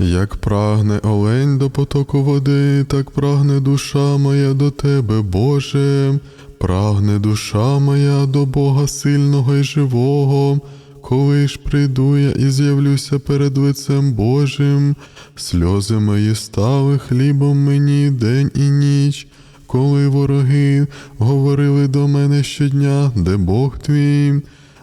Як прагне олень до потоку води, так прагне душа моя до тебе, Боже, прагне душа моя до Бога сильного і живого. Коли ж прийду я і з'явлюся перед лицем Божим, сльози мої стали хлібом мені день і ніч, коли вороги говорили до мене щодня, де Бог твій.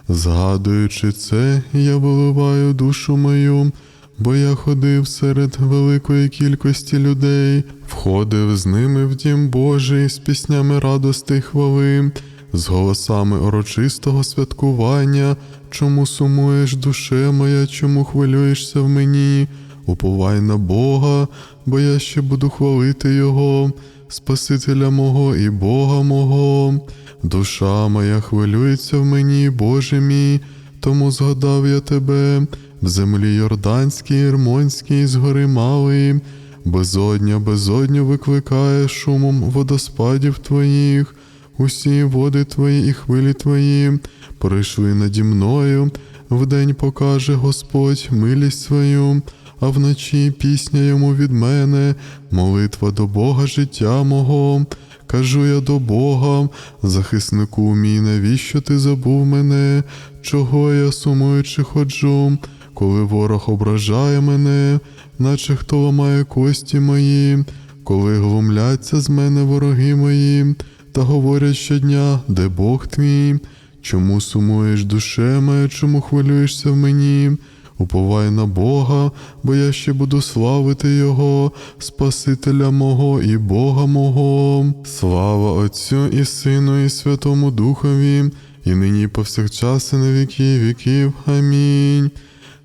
Згадуючи це, я виливаю душу мою, бо я ходив серед великої кількості людей, входив з ними в дім Божий з піснями радости й хвали, з голосами урочистого святкування, чому сумуєш душе моя, чому хвилюєшся в мені, уповай на Бога, бо я ще буду хвалити Його, Спасителя мого і Бога мого. Душа моя хвилюється в мені, Боже мій, тому згадав я тебе в землі Йорданській, Ірмонській, з гори Малої, безодня, безодню викликає шумом водоспадів твоїх, усі води твої і хвилі твої прийшли наді мною, вдень покаже Господь милість свою, а вночі пісня йому від мене, молитва до Бога життя мого. Кажу я до Бога, захиснику мій, навіщо ти забув мене, чого я сумуючи ходжу, коли ворог ображає мене, наче хто ламає кості мої, коли глумляться з мене вороги мої, та говорять щодня, де Бог твій, чому сумуєш душе моя, чому хвилюєшся в мені? Уповай на Бога, бо я ще буду славити Його, Спасителя мого і Бога мого. Слава Отцю і Сину, і Святому Духові, і нині повсякчас, і на віки віків. Амінь.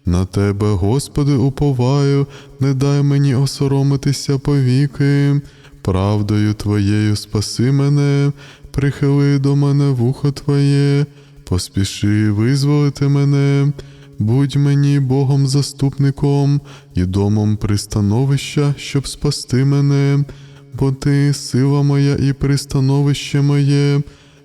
На Тебе, Господи, уповаю, не дай мені осоромитися повіки. Правдою Твоєю спаси мене, прихили до мене вухо Твоє, поспіши визволити мене. Будь мені Богом заступником і домом пристановища, щоб спасти мене, бо ти сила моя і пристановище моє,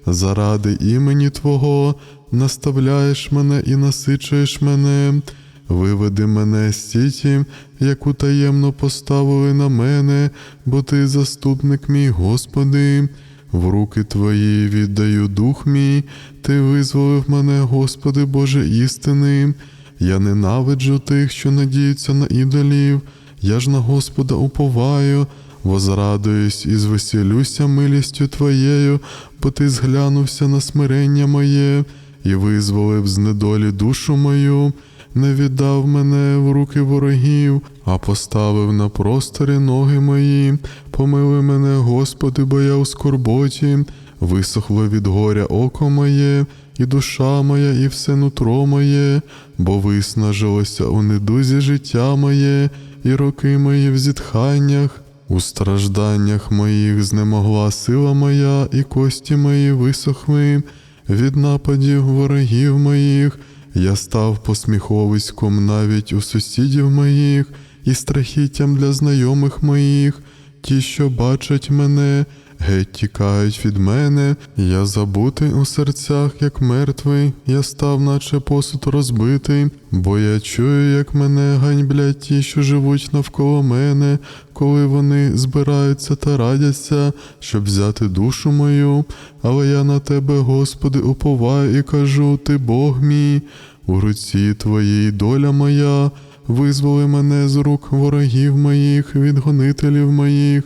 заради імені Твого наставляєш мене і насичуєш мене, виведи мене з сіті, яку таємно поставили на мене, бо ти заступник мій, Господи. В руки Твої віддаю дух мій, Ти визволив мене, Господи Боже істини. Я ненавиджу тих, що надіються на ідолів, я ж на Господа уповаю, возрадуюсь і звеселюся милістю Твоєю, бо Ти зглянувся на смирення моє і визволив з недолі душу мою, не віддав мене в руки ворогів, а поставив на просторі ноги мої. Помили мене, Господи, бо я у скорботі, висохло від горя око моє, і душа моя, і все нутро моє, бо виснажилося у недузі життя моє, і роки мої в зітханнях. У стражданнях моїх знемогла сила моя, і кості мої висохли від нападів ворогів моїх. Я став посміховиськом навіть у сусідів моїх, і страхіттям для знайомих моїх. Ті, що бачать мене, геть тікають від мене, я забутий у серцях, як мертвий, я став, наче посуд розбитий, бо я чую, як мене ганьблять ті, що живуть навколо мене, коли вони збираються та радяться, щоб взяти душу мою. Але я на тебе, Господи, уповаю і кажу: Ти Бог мій, у руці твоїй доля моя. Визволи мене з рук ворогів моїх, від гонителів моїх,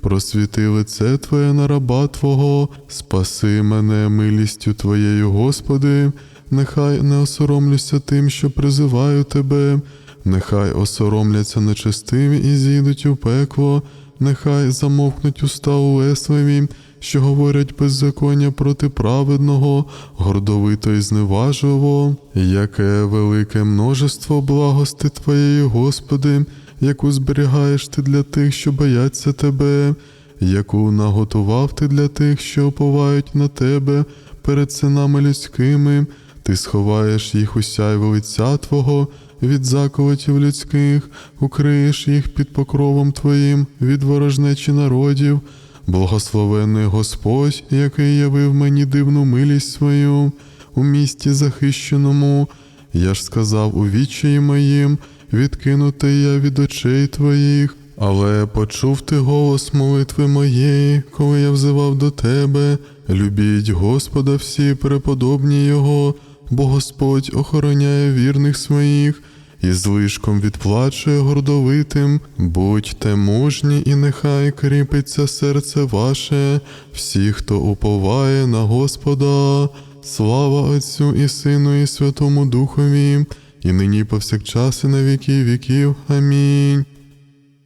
просвіти лице Твоє на раба Твого, спаси мене милістю Твоєю, Господи, нехай не осоромлюся тим, що призиваю Тебе, нехай осоромляться нечестиві і зійдуть у пекло, нехай замовкнуть уста улесливі, що говорять беззаконня проти праведного, гордовито і зневажливо, яке велике множество благости Твоєї, Господи, яку зберігаєш ти для тих, що бояться Тебе, яку наготував ти для тих, що оповають на Тебе перед синами людськими, ти сховаєш їх у сяйві лиця Твого. Від заколотів людських, укриєш їх під покровом Твоїм від ворожнечі народів, Благословений Господь, який явив мені дивну милість свою у місті захищеному. Я ж сказав у відчаї моїм, відкинутий я від очей твоїх. Але почув ти голос молитви моєї, коли я взивав до тебе. Любіть Господа всі преподобні Його, бо Господь охороняє вірних своїх і злишком відплачує гордовитим. Будьте мужні, і нехай кріпиться серце ваше, всі, хто уповає на Господа. Слава Отцю і Сину, і Святому Духові, і нині повсякчас, і на віки віків. Амінь.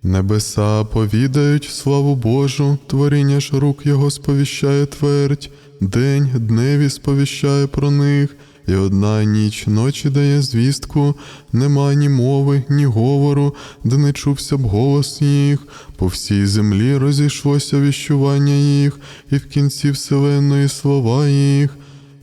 Небеса повідають славу Божу, творіння ж рук Його сповіщає твердь, день дневі сповіщає про них, і одна ніч ночі дає звістку, нема ні мови, ні говору, де не чувся б голос їх, по всій землі розійшлося віщування їх, і в кінці вселенної слова їх.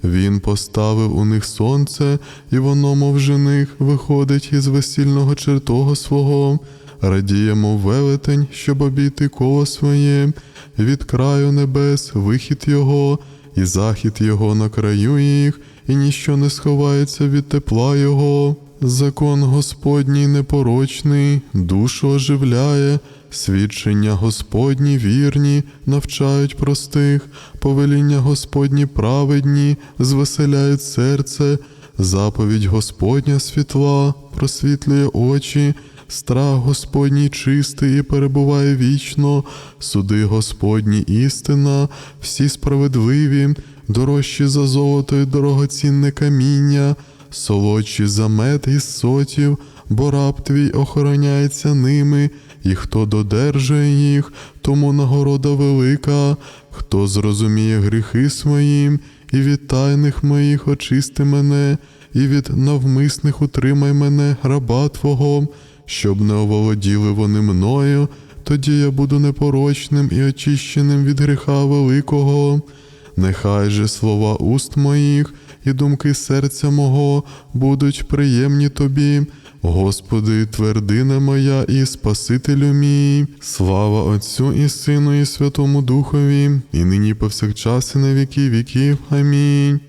Він поставив у них сонце, і воно, мов жених, виходить із весільного чертога свого. радіє, мов велетень, щоб обійти коло своє, від краю небес вихід його, і захід його на краю їх, і ніщо не сховається від тепла його. Закон Господній непорочний, душу оживляє, свідчення Господні вірні, навчають простих, повеління Господні праведні, звеселяють серце, заповідь Господня світла, просвітлює очі. Страх Господній чистий і перебуває вічно, суди Господні істина, всі справедливі, дорожчі за золото і дорогоцінне каміння, солодші за мед із сотів, бо раб твій охороняється ними, і хто додержує їх, тому нагорода велика, хто зрозуміє гріхи свої, і від тайних моїх очисти мене, і від навмисних утримай мене, раба Твого щоб не оволоділи вони мною, тоді я буду непорочним і очищеним від гріха великого. Нехай же слова уст моїх і думки серця мого будуть приємні тобі, Господи, твердина моя і Спасителю мій, слава Отцю і Сину, і Святому Духові, і нині повсякчас, і на віки віків. Амінь.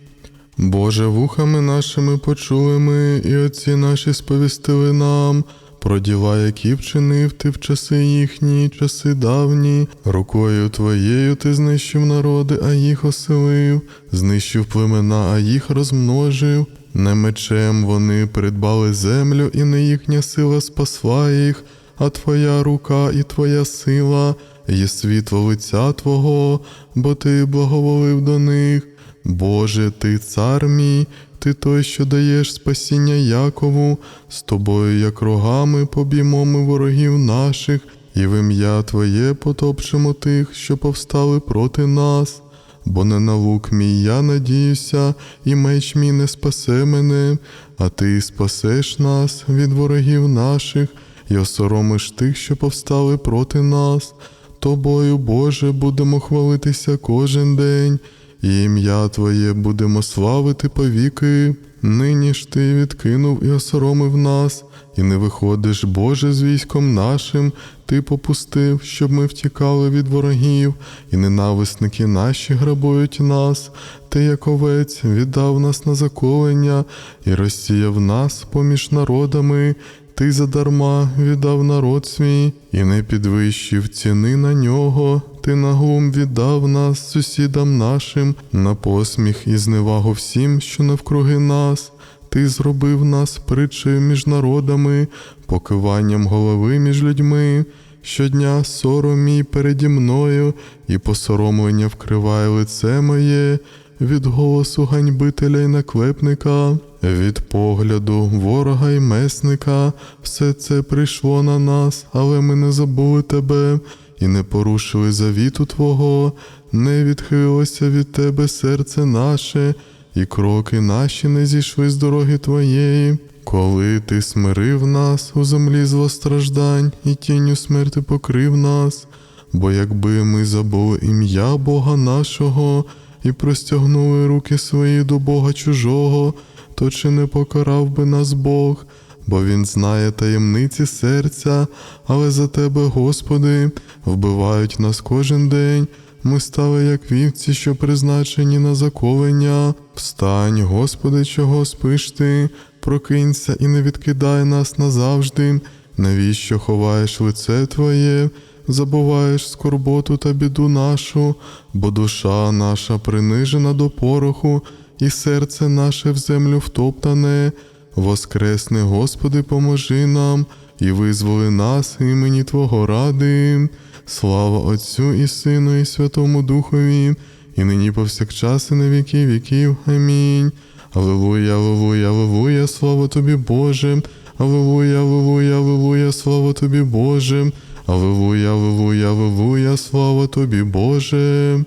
Боже, вухами нашими почули ми, і отці наші сповістили нам. Про діла, які вчинив ти в часи їхні, часи давні, рукою твоєю ти знищив народи, а їх оселив, знищив племена, а їх розмножив. Не мечем вони придбали землю, і не їхня сила спасла їх, а твоя рука і твоя сила є світло лиця Твого, бо ти благоволив до них. Боже, ти цар мій, ти той, що даєш спасіння Якову, з тобою, як рогами, поб'ємо ми ворогів наших, і в ім'я Твоє потопчемо тих, що повстали проти нас. Бо не на лук мій я надіюся, і меч мій не спасе мене, а ти спасеш нас від ворогів наших, і осоромиш тих, що повстали проти нас. Тобою, Боже, будемо хвалитися кожен день і ім'я Твоє будемо славити повіки. Нині ж ти відкинув і осоромив нас, і не виходиш, Боже, з військом нашим, Ти попустив, щоб ми втікали від ворогів, і ненависники наші грабують нас. Ти, як овець, віддав нас на заколення і розсіяв нас поміж народами. Ти задарма віддав народ свій і не підвищив ціни на нього. Ти на глум віддав нас сусідам нашим, на посміх і зневагу всім, що навкруги нас. Ти зробив нас притчею між народами, покиванням голови між людьми. Щодня сором мій переді мною, і посоромлення вкриває лице моє від голосу ганьбителя й наклепника, від погляду ворога й месника, все це прийшло на нас, але ми не забули тебе і не порушили завіту Твого, не відхилилося від Тебе серце наше, і кроки наші не зійшли з дороги Твоєї. Коли ти смирив нас у землі злостраждань і тінню смерти покрив нас, бо якби ми забули ім'я Бога нашого і простягнули руки свої до Бога чужого, то чи не покарав би нас Бог, бо Він знає таємниці серця, але за тебе, Господи, вбивають нас кожен день, Ми стали, як вівці, що призначені на заковення. Встань, Господи, чого спиш ти? Прокинься і не відкидай нас назавжди. Навіщо ховаєш лице Твоє? Забуваєш скорботу та біду нашу, бо душа наша принижена до пороху, і серце наше в землю втоптане. Воскресни, Господи, поможи нам і визволи нас імені Твого ради. Слава Отцю і Сину, і Святому Духові, і нині повсякчас, і на віки віків. Амінь. Аллилуйя, аллилуйя, аллилуйя, слава тобі, Боже. Аллилуйя, аллилуйя, аллилуйя, слава тобі, Боже. Аллилуйя, аллилуйя, аллилуйя, слава тобі, Боже.